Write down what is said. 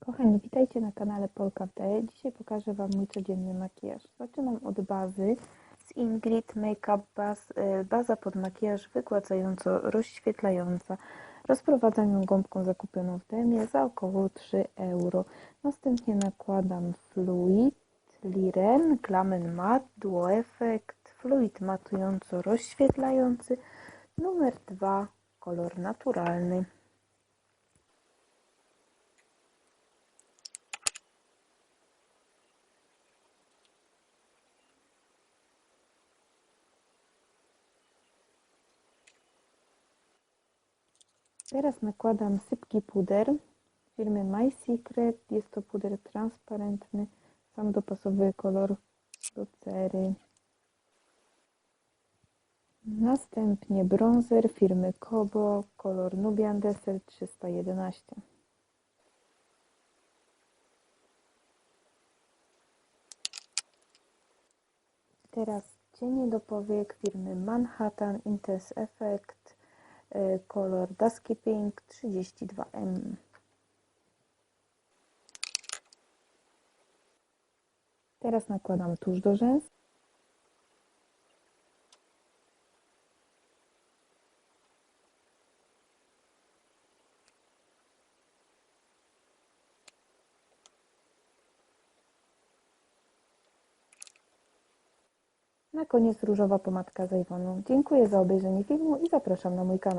Kochani, witajcie na kanale Polka w D. Dzisiaj pokażę Wam mój codzienny makijaż. Zaczynam od bazy z Ingrid Makeup Baz, y, baza pod makijaż wygładzająco-rozświetlająca. Rozprowadzam ją gąbką zakupioną w Demie za około 3 euro. Następnie nakładam fluid Liren Glamen Matte Duo Effect fluid matująco-rozświetlający numer 2 kolor naturalny. Teraz nakładam sypki puder firmy My Secret. Jest to puder transparentny. Sam dopasowuję kolor do cery. Następnie bronzer firmy Kobo, kolor Nubian Desert 311. Teraz cienie do powiek firmy Manhattan Intense Effect, kolor Dusky Pink 32M. Teraz nakładam tusz do rzęs. Na koniec różowa pomadka z. Dziękuję za obejrzenie filmu i zapraszam na mój kanał.